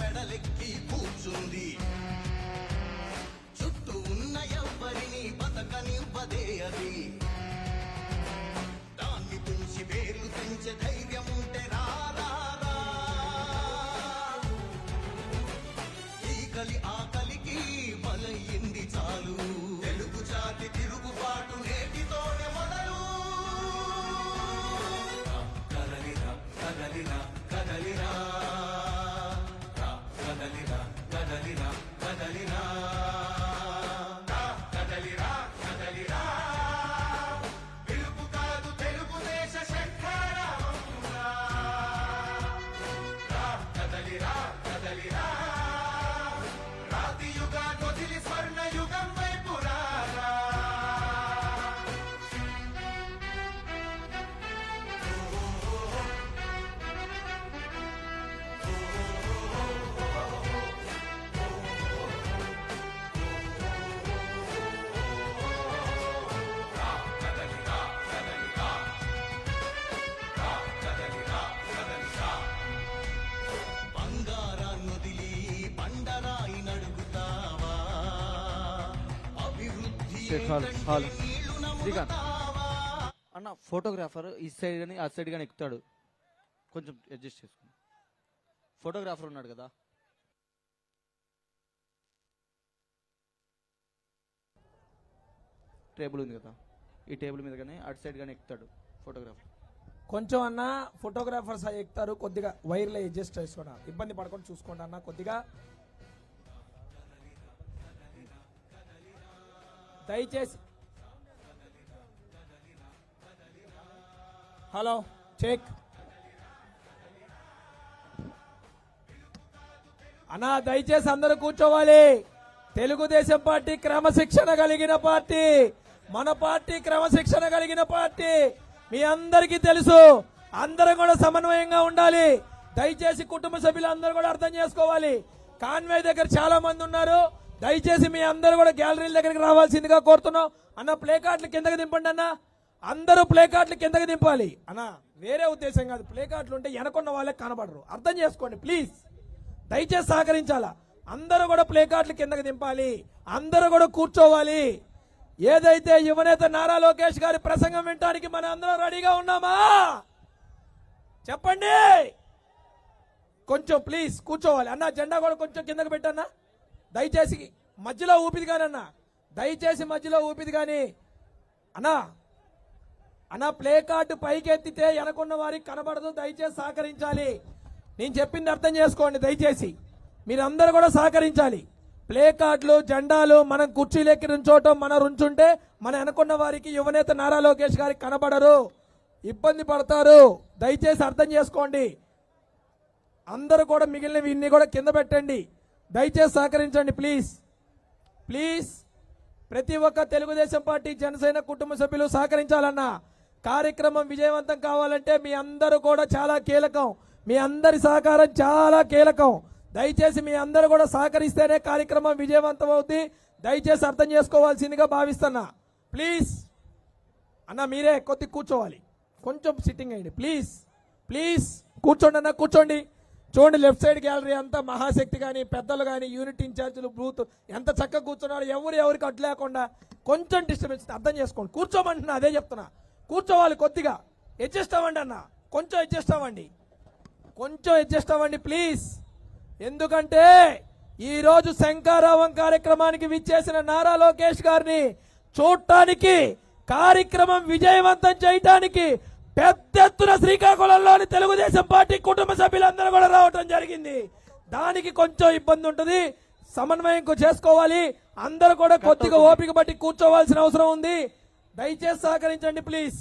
మెడలెక్కి కూర్చుంది. చుట్టూ ఉన్న ఎవ్వరిని బతకనివ్వదే అది. దాన్ని పెంచి వేలు పెంచే శ్రీకాంత్. అన్న ఫోటోగ్రాఫర్ ఈ సైడ్ కానీ ఆ సైడ్ కానీ ఎక్కుతాడు. కొంచెం అడ్జస్ట్ చేసుకుని. ఫోటోగ్రాఫర్ ఉన్నాడు కదా. టేబుల్ ఉంది కదా. ఈ టేబుల్ మీద కానీ అటు సైడ్ కానీ ఎక్కుతాడు ఫోటోగ్రాఫర్. కొంచెం అన్న ఫోటోగ్రాఫర్స్ అవి ఎక్కుతారు కొద్దిగా వైర్లో అడ్జస్ట్ చేసుకోండి ఇబ్బంది పడకుండా చూసుకోండి అన్న. కొద్దిగా దయచేసి. Hello check. అన్నా దయచేసి అందరూ కూర్చోవాలి. తెలుగుదేశం పార్టీ క్రమశిక్షణ కలిగిన పార్టీ. మన పార్టీ క్రమశిక్షణ కలిగిన పార్టీ. మీ అందరికీ తెలుసు అందరం కూడా సమన్వయంగా ఉండాలి. దయచేసి కుటుంబ సభ్యులు అందరూ కూడా అర్థం చేసుకోవాలి. కాన్వే దగ్గర చాలా మంది ఉన్నారు. దయచేసి మీ అందరూ కూడా గ్యాలరీల దగ్గరికి రావాల్సిందిగా కోరుతున్నాం. అన్న ప్లే కార్డులు కిందకి దింపండి అన్న. అందరూ ప్లే కార్డులు కిందకి దింపాలి. అన్న వేరే ఉద్దేశం కాదు. ప్లే కార్డులు ఉంటే వెనకున్న వాళ్ళే కనబడరు. అర్థం చేసుకోండి ప్లీజ్. దయచేసి సహకరించాలా? అందరూ కూడా ప్లే కార్డులు కిందకి దింపాలి. అందరూ కూడా కూర్చోవాలి. ఏదైతే యువనేత నారా లోకేష్ గారి ప్రసంగం వినడానికి మన అందరం రెడీగా ఉన్నామా? చెప్పండి. కొంచెం ప్లీజ్ కూర్చోవాలి. అన్న జెండా కూడా కొంచెం కిందకి పెట్టన్నా. దయచేసి మధ్యలో ఊపిది కానీ దయచేసి మధ్యలో ఊపిది కానీ అన్నా అన్నా ప్లే కార్డు పైకెత్తితే వెనకున్న వారికి కనబడదు దయచేసి సహకరించాలి. నేను చెప్పింది అర్థం చేసుకోండి దయచేసి. మీరందరూ కూడా సహకరించాలి. ప్లే కార్డులు జెండాలు మనం కుర్చీలెక్కి రుంచోటం మన రుంచుంటే మన వెనకున్న వారికి యువనేత నారా లోకేష్ గారికి కనబడరు. ఇబ్బంది పడతారు. దయచేసి అర్థం చేసుకోండి. అందరూ కూడా మిగిలినవి వీన్ని కూడా కింద పెట్టండి. దయచేసి సహకరించండి ప్లీజ్ ప్లీజ్ ప్రతి ఒక్క తెలుగుదేశం పార్టీ జనసేన కుటుంబ సభ్యులు సహకరించాలన్నా కార్యక్రమం విజయవంతం కావాలంటే మీ అందరూ కూడా చాలా కీలకం. మీ అందరి సహకారం చాలా కీలకం. దయచేసి మీ అందరూ కూడా సహకరిస్తేనే కార్యక్రమం విజయవంతం అవుద్ది. దయచేసి అర్థం చేసుకోవాల్సిందిగా భావిస్తున్నా. ప్లీజ్ అన్న మీరే కొద్ది కూర్చోవాలి. కొంచెం సిట్టింగ్ అయ్యండి ప్లీజ్ ప్లీజ్ కూర్చోండి అన్న కూర్చోండి. చూడండి లెఫ్ట్ సైడ్ గ్యాలరీ అంతా మహాశక్తి కానీ పెద్దలు కానీ యూనిట్ ఇన్ఛార్జీలు బూత్ ఎంత చక్కగా కూర్చున్నారు ఎవరు ఎవరికి అడ్డు లేకుండా కొంచెం డిస్టర్బెన్స్ అర్థం చేసుకోండి. కూర్చోమంటున్నా అదే చెప్తున్నా. కూర్చోవాలి కొద్దిగా. అడ్జస్ట్ అవ్వండి అన్న. కొంచెం అడ్జస్ట్ అవ్వండి. కొంచెం అడ్జస్ట్ అవ్వండి ప్లీజ్. ఎందుకంటే ఈరోజు శంకారావం కార్యక్రమానికి విచ్చేసిన నారా లోకేష్ గారిని చూడటానికి కార్యక్రమం విజయవంతం చేయటానికి పెద్ద ఎత్తున శ్రీకాకుళంలోని తెలుగుదేశం పార్టీ కుటుంబ సభ్యులందరూ కూడా రావటం జరిగింది. దానికి కొంచెం ఇబ్బంది ఉంటుంది. సమన్వయం చేసుకోవాలి. అందరూ కూడా కొద్దిగా ఓపిక బట్టి కూర్చోవాల్సిన అవసరం ఉంది. దయచేసి సహకరించండి ప్లీజ్